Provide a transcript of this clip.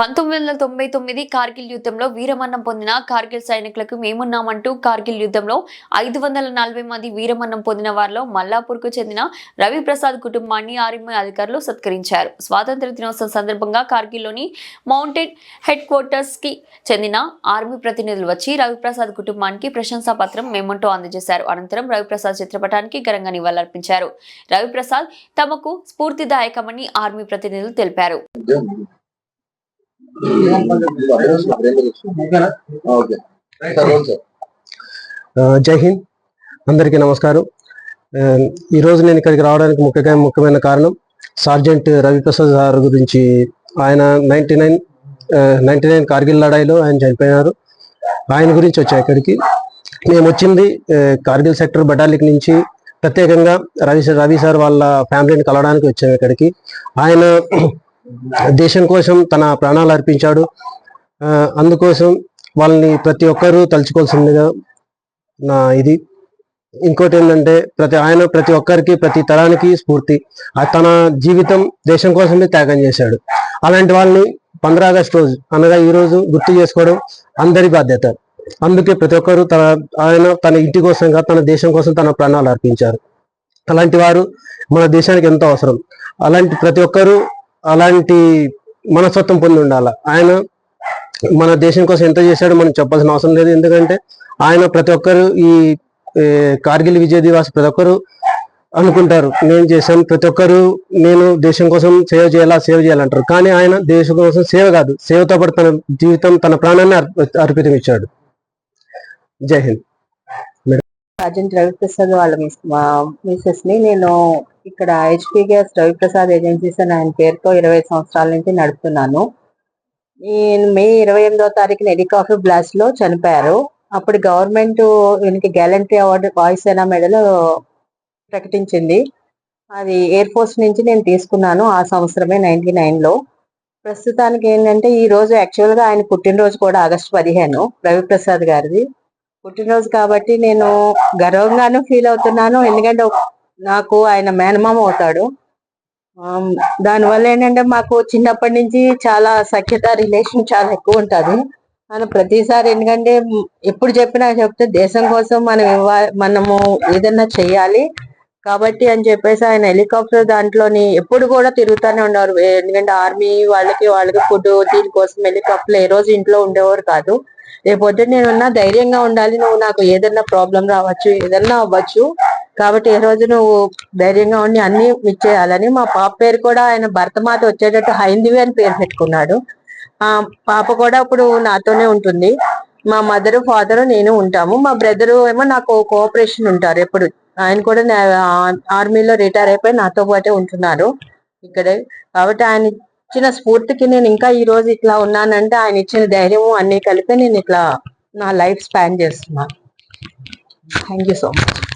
పంతొమ్మిది వందల తొంభై తొమ్మిది కార్గిల్ యుద్ధంలో వీరమరణం పొందిన కార్గిల్ సైనికులకు మేమున్నామంటూ కార్గిల్ యుద్ధంలో ఐదు వందల నలభై మంది వీరమరణం పొందిన వారిలో మల్లాపూర్కు చెందిన రవి ప్రసాద్ కుటుంబాన్ని ఆర్మీ అధికారులు సత్కరించారు. స్వాతంత్ర దినోత్సవం సందర్భంగా కార్గిల్లోని మౌంటెన్ హెడ్ క్వార్టర్స్కి చెందిన ఆర్మీ ప్రతినిధులు వచ్చి రవిప్రసాద్ కుటుంబానికి ప్రశంసా పత్రం మేమంటూ అందజేశారు. అనంతరం రవిప్రసాద్ చిత్రపటానికి ఘనంగా నివాళులర్పించారు. రవిప్రసాద్ తమకు స్ఫూర్తిదాయకమని ఆర్మీ ప్రతినిధులు తెలిపారు. జై హింద్. అందరికీ నమస్కారం. ఈరోజు నేను ఇక్కడికి రావడానికి ముఖ్యంగా ముఖ్యమైన కారణం సార్జెంట్ రవిప్రసాద్ సార్ గురించి. ఆయన ninety nine ninety nine Kargil లడాయిలో ఆయన చనిపోయినారు. ఆయన గురించి వచ్చాయి ఇక్కడికి? మేము వచ్చింది కార్గిల్ సెక్టర్ బటాలిక్ నుంచి. ప్రత్యేకంగా రవి సార్ రవి సార్ వాళ్ళ ఫ్యామిలీని కలవడానికి వచ్చాము ఇక్కడికి. ఆయన దేశం కోసం తన ప్రాణాలు అర్పించాడు. అందుకోసం వాళ్ళని ప్రతి ఒక్కరూ తలుచుకోవాల్సిందిగా నా ఇది. ఇంకోటి ఏంటంటే ప్రతి ఆయన ప్రతి ఒక్కరికి ప్రతి తరానికి స్ఫూర్తి. తన జీవితం దేశం కోసమే త్యాగం చేశాడు. అలాంటి వాళ్ళని పంద్రా ఆగస్ట్ రోజు అనగా ఈ రోజు గుర్తు చేసుకోవడం అందరి బాధ్యత. అందుకే ప్రతి ఒక్కరు తన ఆయన తన ఇంటి కోసంగా తన దేశం కోసం తన ప్రాణాలు అర్పించారు. అలాంటి వారు మన దేశానికి ఎంతో అవసరం. అలాంటి ప్రతి ఒక్కరూ అలాంటి మనస్తత్వం పొంది ఉండాలి? ఆయన మన దేశం కోసం ఎంత చేశాడో మనం చెప్పాల్సిన అవసరం లేదు. ఎందుకంటే ఆయన ప్రతి ఒక్కరు ఈ కార్గిల్ విజయ దివాస్ ప్రతి ఒక్కరు అనుకుంటారు నేను చేశాను ప్రతి ఒక్కరు నేను దేశం కోసం సేవ చేయాలా సేవ చేయాలంటారు కానీ ఆయన దేశం కోసం సేవ కాదు. సేవతో పాటు తన జీవితం తన ప్రాణాన్ని అర్ప- అర్పితం ఇచ్చాడు జై హింద్. సార్జెంట్ రవిప్రసాద్ వాళ్ళ మిస్సెస్ని నేను ఇక్కడ హెచ్పి గ్యాస్ రవిప్రసాద్ ఏజెన్సీస్ అని ఆయన పేరుతో ఇరవై సంవత్సరాల నుంచి నడుపుతున్నాను. నేను మే ఇరవై ఎనిమిదో తారీఖున హెలికాప్టర్ బ్లాస్ట్లో చనిపోయారు. అప్పుడు గవర్నమెంట్ ఈయనకి గ్యాలంటరీ అవార్డు వాయుసేన మెడల్ ప్రకటించింది. అది ఎయిర్ ఫోర్స్ నుంచి నేను తీసుకున్నాను ఆ సంవత్సరమే నైన్టీ నైన్లో. ప్రస్తుతానికి ఏంటంటే ఈ రోజు యాక్చువల్గా ఆయన పుట్టినరోజు కూడా ఆగస్టు పదిహేను రవిప్రసాద్ గారిది. పుట్టినరోజు కాబట్టి నేను గర్వంగాను ఫీల్ అవుతున్నాను. ఎందుకంటే నాకు ఆయన మేనమామ అవుతాడు. దానివల్ల ఏంటంటే మాకు చిన్నప్పటి నుంచి చాలా సఖ్యత రిలేషన్ చాలా ఎక్కువ ఉంటుంది. మనం ప్రతిసారి ఎందుకంటే ఎప్పుడు చెప్పినా చెప్తే దేశం కోసం మనం ఇవ్వ- మనము ఏదన్నా చెయ్యాలి. కాబట్టి అని చెప్పేసి ఆయన హెలికాప్టర్ దాంట్లోని ఎప్పుడు కూడా తిరుగుతూనే ఉన్నారు ఎందుకంటే ఆర్మీ వాళ్ళకి వాళ్ళకి ఫుడ్ దీనికోసం హెలికాప్టర్ ఏ రోజు ఇంట్లో ఉండేవారు కాదు. రేపొద్దు నేనున్నా ధైర్యంగా ఉండాలి. నువ్వు నాకు ఏదన్నా ప్రాబ్లం రావచ్చు ఏదన్నా అవ్వచ్చు. కాబట్టి ఏ రోజు నువ్వు ధైర్యంగా ఉండి అన్ని ఇచ్చేయాలని మా పాప పేరు కూడా ఆయన భరతమాత వచ్చేటట్టు హైందవి అని పేరు పెట్టుకున్నాడు. ఆ పాప కూడా ఇప్పుడు నాతోనే ఉంటుంది. మా మదర్ ఫాదర్ నేను ఉంటాము. మా బ్రదర్ ఏమో నాకు కోఆపరేషన్ ఉంటారు ఎప్పుడు. ఆయన కూడా ఆర్మీలో రిటైర్ అయిపోయి నాతో పాటే ఉంటున్నారు. ఇక్కడే. కాబట్టి ఆయన ఇచ్చిన స్ఫూర్తికి నేను ఇంకా ఈ రోజు ఇట్లా ఉన్నానంటే ఆయన ఇచ్చిన ధైర్యం అన్ని కలిపి నేను ఇట్లా నా లైఫ్ స్పాన్ చేస్తున్నాను థ్యాంక్ యూ సో మచ్